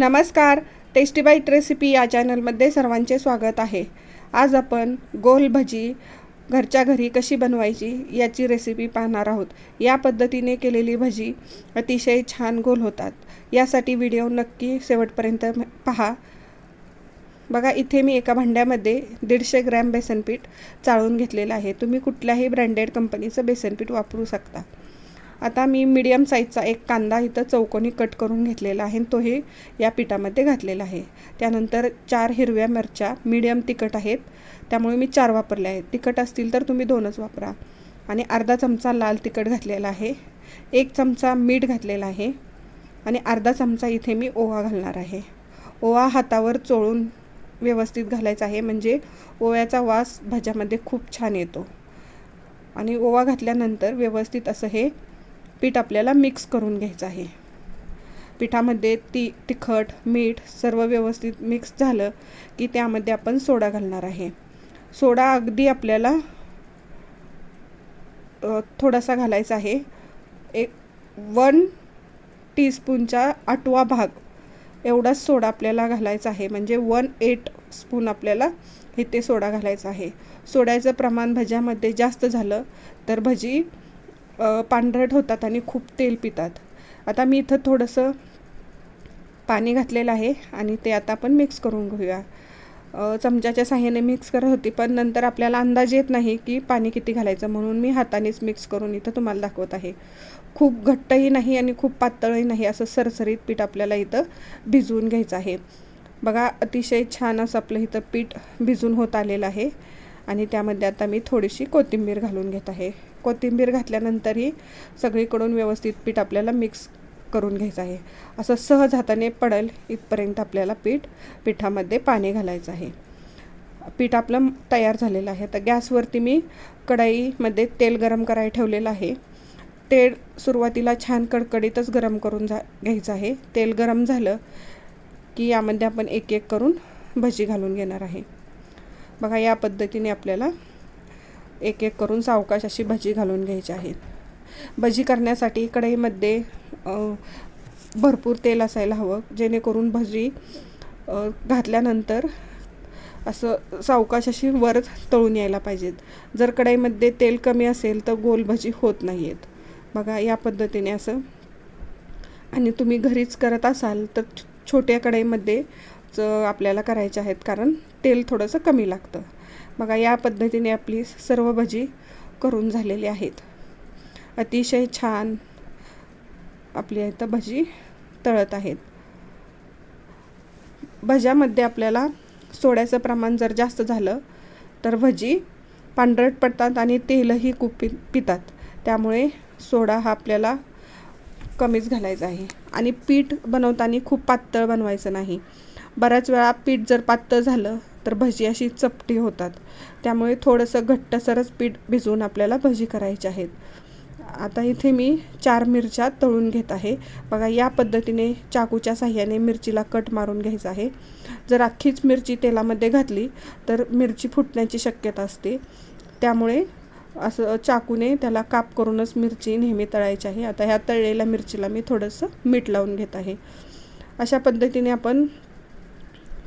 नमस्कार tasty bite recipe या चॅनलमध्ये सर्वांचे स्वागत आहे. आज आपण गोल भजी घरच्या घरी कशी बनवायची याची रेसिपी पाहणार आहोत. या पद्धतीने केलेली भजी अतिशय छान गोल होतात. यासाठी व्हिडिओ नक्की शेवटपर्यंत पहा. बघा इथे मी एका भांड्यामध्ये दीडशे ग्रॅम बेसनपीठ चाळून घेतलेलं आहे. तुम्ही कुठल्याही ब्रँडेड कंपनीचं बेसनपीठ वापरू शकता. आता मी मीडियम साईजचा एक कांदा इथं चौकोनी कट करून घेतलेला आहे. तोही या पिठामध्ये घातलेला आहे. त्यानंतर चार हिरव्या मिरच्या मीडियम तिखट आहेत. त्यामुळे मी चार वापरल्या आहेत. तिखट असतील तर तुम्ही दोनच वापरा. आणि अर्धा चमचा लाल तिखट घातलेला आहे. एक चमचा मीठ घातलेला आहे. आणि अर्धा चमचा इथे मी ओवा घालणार आहे. ओवा हातावर चोळून व्यवस्थित घालायचा आहे. म्हणजे ओव्याचा वास भाज्यामध्ये खूप छान येतो. आणि ओवा घातल्यानंतर व्यवस्थित असं हे पीठ आपल्याला मिक्स करून घ्यायचं आहे. पिठामध्ये ती तिखट मीठ सर्व व्यवस्थित मिक्स झालं की त्यामध्ये आपण सोडा घालणार आहे. सोडा अगदी आपल्याला थोडासा घालायचा आहे. एक वन टीस्पूनचा आठवा भाग एवढाच सोडा आपल्याला घालायचा आहे. म्हणजे वन एट स्पून आपल्याला इथे सोडा घालायचा आहे. सोड्याचं प्रमाण भज्यामध्ये जास्त झालं तर भजी पांढरट होतात आणि खूप तेल पितात. आता मी इथं थोडंसं पाणी घातलेलं आहे आणि ते आता आपण मिक्स करून घेऊया. चमच्याच्या साह्याने मिक्स करत होती पण नंतर आपल्याला अंदाज येत नाही की पाणी किती घालायचं म्हणून मी हातानेच मिक्स करून इथं तुम्हाला दाखवत आहे. खूप घट्टही नाही आणि खूप पातळही नाही असं सरसरीत पीठ आपल्याला इथं भिजवून घ्यायचं आहे. बघा अतिशय छान असं आपलं इथं पीठ भिजून होत आलेलं आहे. आणि त्यामध्ये आता मी थोडीशी कोथिंबीर घालून घेत आहे. कोथिंबीर घातल्यानंतरही सगळीकडून व्यवस्थित पीठ आपल्याला मिक्स करून घ्यायचं आहे. असं सहज हाताने पडेल इथपर्यंत आपल्याला पीठ पिठामध्ये पाणी घालायचं आहे. पीठ आपलं तयार झालेलं आहे. तर गॅसवरती मी कढईमध्ये तेल गरम करायला ठेवलेलं आहे. तेल सुरुवातीला छान कडकडीतच गरम करून जा घ्यायचं आहे. तेल गरम झालं की यामध्ये आपण एक एक करून भजी घालून घेणार आहे. बघा या पद्धतीने आपल्याला एक एक करून सावकाश अशी भजी घालून घ्यायची आहे. भजी करण्यासाठी कढईमध्ये भरपूर तेल असायला हवं जेणेकरून भजी घातल्यानंतर असं सावकाश अशी वर तळून यायला पाहिजेत. जर कढईमध्ये तेल कमी असेल तर गोल भजी होत नाही आहेत बघा या पद्धतीने असं. आणि तुम्ही घरीच करत असाल तर छोट्या कढईमध्ये आपल्याला करायचे आहेत कारण तेल थोडंसं कमी लागतं. बघा या पद्धतीने आपली सर्व भजी करून झालेली आहेत. अतिशय छान आपली इथं भजी तळत आहेत. भज्यामध्ये आपल्याला सोड्याचं प्रमाण जर जास्त झालं तर भजी पांढरट पडतात आणि तेलही खूप पि पितात. त्यामुळे सोडा हा आपल्याला कमीच घालायचा आहे. आणि पीठ बनवताना खूप पातळ बनवायचं नाही. बऱ्याच वेळा पीठ जर पातळ झालं तर भजी अशी चपटी होतात. त्यामुळे थोडंसं घट्टसरच पीठ भिजवून आपल्याला भजी करायची आहेत. आता इथे मी चार मिरच्या तळून घेत आहे. बघा या पद्धतीने चाकूच्या साह्याने मिरचीला कट मारून घ्यायचं आहे. जर अख्खीच मिरची तेलामध्ये घातली तर मिरची फुटण्याची शक्यता असते. त्यामुळे असं चाकूने त्याला काप करूनच मिरची नेहमी तळायची आहे. आता ह्या तळलेल्या मिरचीला मी थोडंसं मीठ लावून घेत आहे. अशा पद्धतीने आपण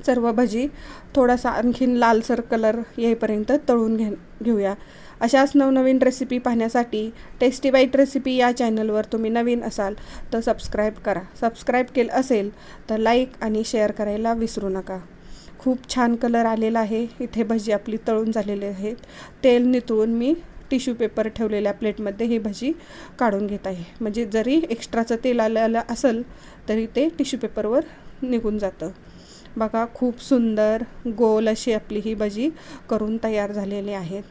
सर्व भजी थोडासा आणखीन लालसर कलर येईपर्यंत तळून घे घेऊया. अशाच नवनवीन रेसिपी पाहण्यासाठी टेस्टी बाईट रेसिपी या चॅनलवर तुम्ही नवीन असाल तर सबस्क्राईब करा. सबस्क्राईब केलं असेल तर लाईक आणि शेअर करायला विसरू नका. खूप छान कलर आलेला आहे. इथे भजी आपली तळून झालेली आहेत. तेल नितळून मी टिश्यू पेपर ठेवलेल्या प्लेटमध्ये ही भजी काढून घेत आहे. म्हणजे जरी एक्स्ट्राचं तेल आलेलं असेल तरी ते टिश्यू पेपरवर निघून जातं. बघा खूप सुंदर गोल अशी आपली ही भजी करून तयार झालेली आहेत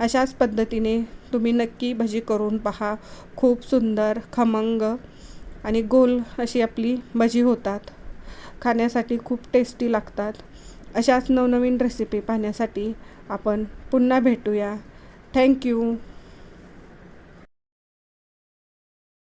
अशाच पद्धतीने तुम्ही नक्की भजी करून पहा. खूप सुंदर खमंग आणि गोल अशी आपली भजी होतात. खाण्यासाठी खूप टेस्टी लागतात. अशाच नवनवीन रेसिपी पाहण्यासाठी आपण पुन्हा भेटूया. थँक्यू